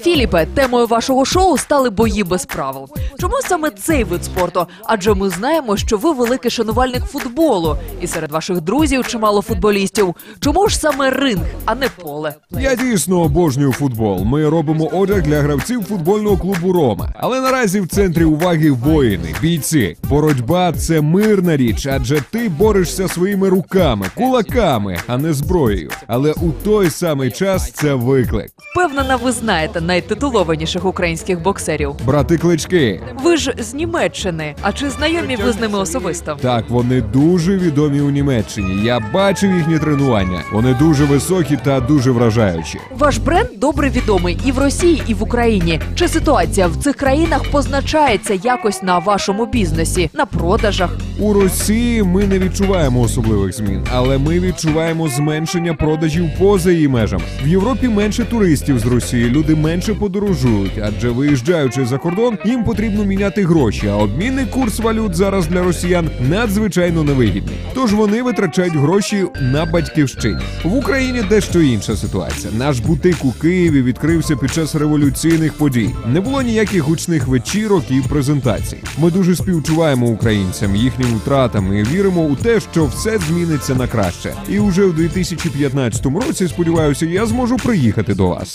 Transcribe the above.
Філіпе, темою вашого шоу стали бої без правил. Чому саме цей вид спорту? Адже ми знаємо, що ви великий шанувальник футболу, і серед ваших друзів чимало футболістів. Чому ж саме ринг, а не поле? Я дійсно обожнюю футбол. Ми робимо одяг для гравців футбольного клубу Рома. Але наразі в центрі уваги воїни, бійці. Боротьба це мирна річ, адже ти борешся своїми руками, кулаками, а не зброєю. Але у той самий час це виклик. Впевнена, ви знаєте найтитулованіших українських боксерів. Брати клички. Ви ж з Німеччини. А чи знайомі ви з ними особисто? Так, вони дуже відомі у Німеччині. Я бачив їхні тренування. Вони дуже високі та дуже вражаючі. Ваш бренд добре відомий і в Росії, і в Україні. Чи ситуація в цих країнах позначається якось на вашому бізнесі, на продажах? У Росії ми не відчуваємо особливих змін, але ми відчуваємо зменшення продажів поза її межами. В Європі менше туристів з Росії, люди менше подорожують, адже виїжджаючи за кордон, їм потрібно міняти гроші. А обмінний курс валют зараз для росіян надзвичайно невигідний. Тож вони витрачають гроші на батьківщині. В Україні дещо інша ситуація. Наш бутик у Києві відкрився під час революційних подій. Не було ніяких гучних вечірок і презентацій. Ми дуже співчуваємо українцям, їхнім втратам і віримо у те, що все зміниться на краще. І уже у 2015 році, сподіваюся, я зможу приїхати до вас.